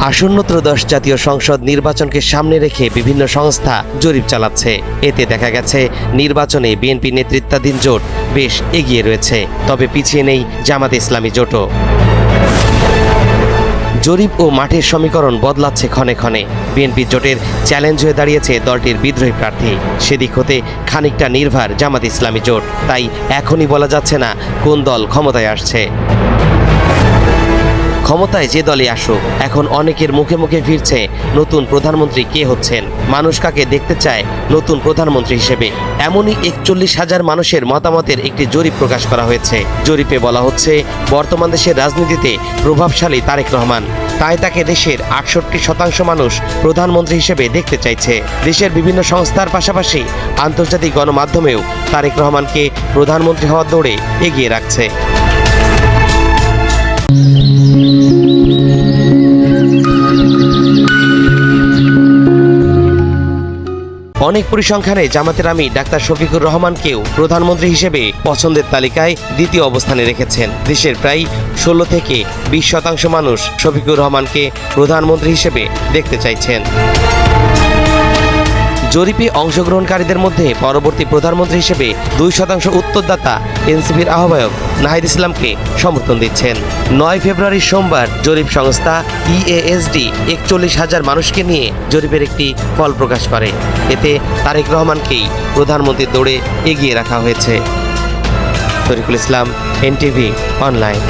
আসন্ন ত্রয়োদশ জাতীয় সংসদ নির্বাচনকে সামনে রেখে বিভিন্ন সংস্থা জরিপ চালাচ্ছে। এতে দেখা গেছে, নির্বাচনে বিএনপি নেতৃত্বাধীন জোট বেশ এগিয়ে রয়েছে, তবে পিছিয়ে নেই জামাত ইসলামী জোটও। জরিপ ও মাঠের সমীকরণ বদলাচ্ছে ক্ষণে ক্ষণে। বিএনপি জোটের চ্যালেঞ্জ হয়ে দাঁড়িয়েছে দলটির বিদ্রোহী প্রার্থী। সেদিক হতে খানিকটা নির্ভার জামাত ইসলামী জোট, তাই এখনই বলা যাচ্ছে না কোন দল ক্ষমতায় আসছে। ক্ষমতায় যে দলে আসুক, এখন অনেকের মুখে মুখে ফিরছে নতুন প্রধানমন্ত্রী কে হচ্ছেন। মানুষ কাকে দেখতে চায় নতুন প্রধানমন্ত্রী হিসেবে? এমনই একচল্লিশ হাজার মানুষের মতামতের একটি জরিপ প্রকাশ করা হয়েছে। জরিপে বলা হচ্ছে, বর্তমান দেশের রাজনীতিতে প্রভাবশালী তারেক রহমান। তাই তাকে দেশের আটষট্টি শতাংশ মানুষ প্রধানমন্ত্রী হিসেবে দেখতে চাইছে। দেশের বিভিন্ন সংস্থার পাশাপাশি আন্তর্জাতিক গণমাধ্যমেও তারেক রহমানকে প্রধানমন্ত্রী হওয়ার দৌড়ে এগিয়ে রাখছে। অনেক পরিসংখ্যানে জামাতের আমি ডাক্তার শফিকুর রহমানকেও প্রধানমন্ত্রী হিসেবে পছন্দের তালিকায় দ্বিতীয় অবস্থানে রেখেছেন। দেশের প্রায় ষোলো থেকে বিশ শতাংশ মানুষ শফিকুর রহমানকে প্রধানমন্ত্রী হিসেবে দেখতে চাইছেন। জরিপে অংশগ্রহণকারীদের মধ্যে পরবর্তী প্রধানমন্ত্রী হিসেবে দুই শতাংশ উত্তরদাতা এনসিপির আহ্বায়ক নাহিদ ইসলামকে সমর্থন দিচ্ছেন। নয় ফেব্রুয়ারি সোমবার জরিপ সংস্থা ইএএসডি একচল্লিশ হাজার মানুষকে নিয়ে জরিপের একটি ফল প্রকাশ করে। এতে তারেক রহমানকেই প্রধানমন্ত্রীর দৌড়ে এগিয়ে রাখা হয়েছে। Tarikul Islam, NTV, online.